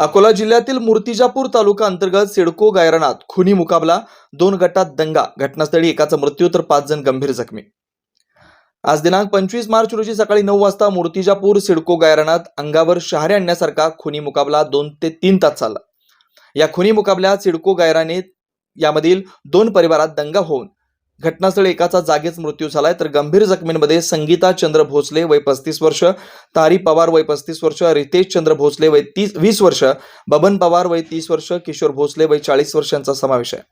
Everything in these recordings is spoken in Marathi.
अकोला जिल्ह्यातील मूर्तिजापूर तालुका अंतर्गत सिडको गायरनात खुनी मुकाबला दोन गटात दंगा घटनास्थळी एकाचा मृत्यू तर पाच जण गंभीर जखमी. आज दिनांक पंचवीस मार्च रोजी सकाळी नऊ वाजता मूर्तिजापूर सिडको गायरनात अंगावर शहारे आणण्यासारखा खुनी मुकाबला दोन ते तीन तास चालला. या खुनी मुकाबल्यात सिडको गायराने यामधील दोन परिवारात दंगा होऊन घटनास्थळी एकाचा जागीच मृत्यू झालाय. तर गंभीर जखमींमध्ये संगीता चंद्र भोसले वय पस्तीस वर्ष तारी पवार वय पस्तीस वर्ष रितेश चंद्र भोसले वय तीस वीस वर्ष बबन पवार वय तीस वर्ष किशोर भोसले वय चाळीस वर्षांचा समावेश आहे.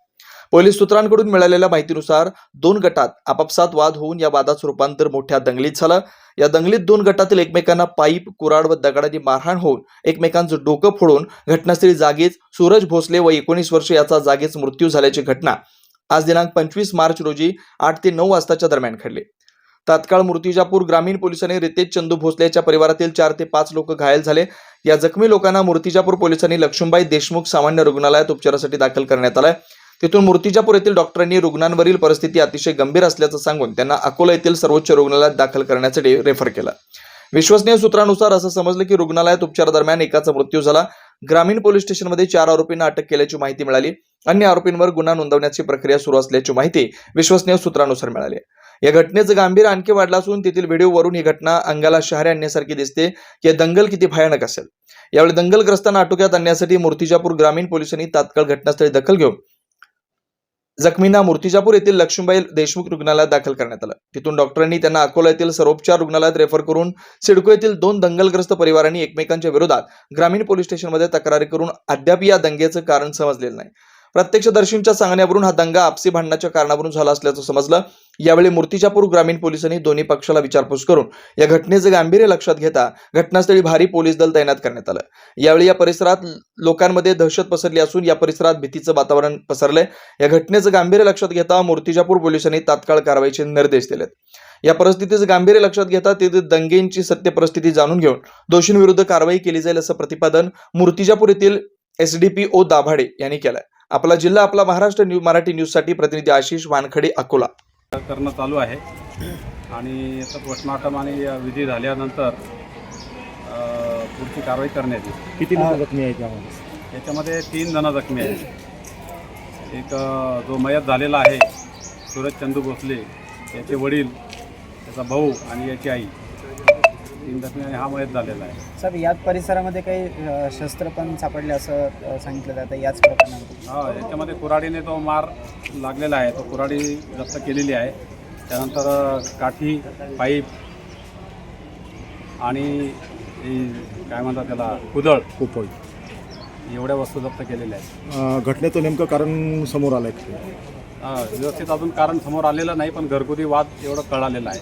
पोलीस सूत्रांकडून मिळालेल्या माहितीनुसार दोन गटात आपापसात वाद होऊन या वादाचं रूपांतर मोठ्या दंगलीत झालं. या दंगलीत दोन गटातील एकमेकांना पाईप कुराड व दगडाची मारहाण होऊन एकमेकांचं डोकं फोडून घटनास्थळी जागीच सूरज भोसले व एकोणीस वर्ष याचा जागीच मृत्यू झाल्याची घटना आज दिनांक पंचवीस मार्च रोजी आठ ते नऊ वाजताच्या दरम्यान घडले. तात्काळ मूर्तिजापूर ग्रामीण पोलिसांनी रितेश चंदू भोसलेच्या परिवारातील चार ते पाच लोक घायल झाले. या जखमी लोकांना मूर्तिजापूर पोलिसांनी लक्ष्मीबाई देशमुख सामान्य रुग्णालयात उपचारासाठी दाखल करण्यात आलाय. तिथून मूर्तिजापूर येथील डॉक्टरांनी रुग्णांवरील परिस्थिती अतिशय गंभीर असल्याचं सांगून त्यांना अकोला येथील सर्वोच्च रुग्णालयात दाखल करण्यासाठी रेफर केलं. विश्वसनीय सूत्रानुसार असं समजलं की रुग्णालयात उपचारादरम्यान एकाचा मृत्यू झाला. ग्रामीण पोलीस स्टेशनमध्ये चार आरोपींना अटक केल्याची माहिती मिळाली. अन्य आरोपींवर गुन्हा नोंदवण्याची प्रक्रिया सुरू असल्याची माहिती विश्वसनीय सूत्रानुसार मिळाली या घटनेचं गांभीर्य आणखी वाढलं असून तेथील व्हिडिओवरून ही घटना अंगाला शहारे आणण्यासारखी दिसते की दंगल किती भयानक असेल. यावेळी दंगलग्रस्तांना आटोक्यात आणण्यासाठी मूर्तिजापूर ग्रामीण पोलिसांनी तात्काळ घटनास्थळी दखल घेऊन जखमींना मूर्तिजापूर येथील लक्ष्मीबाई देशमुख रुग्णालयात दाखल करण्यात आलं. तिथून डॉक्टरांनी त्यांना अकोला येथील सर्वोपचार रुग्णालयात रेफर करून सिडको येथील दोन दंगलग्रस्त परिवारांनी एकमेकांच्या विरोधात ग्रामीण पोलीस स्टेशनमध्ये तक्रारी करून अद्याप या दंगेचं कारण समजलेलं नाही. प्रत्यक्षदर्शींच्या सांगण्यावरून हा दंगा आपसी भांडणाच्या कारणावरून झाला असल्याचं समजलं. यावेळी मूर्तिजापूर ग्रामीण पोलिसांनी दोन्ही पक्षाला विचारपूस करून या घटनेचं गांभीर्य लक्षात घेता घटनास्थळी भारी पोलीस दल तैनात करण्यात आलं. यावेळी या परिसरात लोकांमध्ये दहशत पसरली असून या परिसरात भीतीचं वातावरण पसरलंय. या घटनेचं गांभीर्य लक्षात घेता मूर्तिजापूर पोलिसांनी तात्काळ कारवाईचे निर्देश दिलेत. या परिस्थितीचं गांभीर्य लक्षात घेता तेथे दंगेंची सत्य परिस्थिती जाणून घेऊन दोषींविरुद्ध कारवाई केली जाईल असं प्रतिपादन मूर्तिजापूर येथील एसडीपीओ दाभाडे यांनी केलंय. आपला जिल्हा आपला महाराष्ट्र न्यूज मराठी न्यूजसाठी प्रतिनिधी आशिष वानखडे अकोला. करणं चालू आहे. आणि याचं पोस्टमॉर्टम आणि विधी झाल्यानंतर पुढची कारवाई करण्यात येईल. किती जखमी आहेत यामध्ये? याच्यामध्ये तीन जण जखमी आहेत. एक जो मयत झालेला आहे सूरज चंदू भोसले याचे वडील त्याचा भाऊ आणि याची आई. तीन जखमी आणि हा मयत झालेला आहे. सर याच परिसरामध्ये काही अ, शस्त्र पण सापडले असं अ, सांगितलं जातं याच प्रकरणामध्ये? हा याच्यामध्ये कुऱ्हाडीने तो मार लागलेला आहे. तो कुऱ्हाडी जप्त केलेली आहे. त्यानंतर अ, काठी पाईप आणि ही काय म्हणतात त्याला कुदळ खूप एवढ्या वस्तू जप्त केलेल्या आहेत. घटनेचं नेमकं कारण समोर आलं आहे हा, व्यवस्थित अजून कारण समोर आलेलं नाही पण घरगुती वाद एवढं कळालेलं आहे.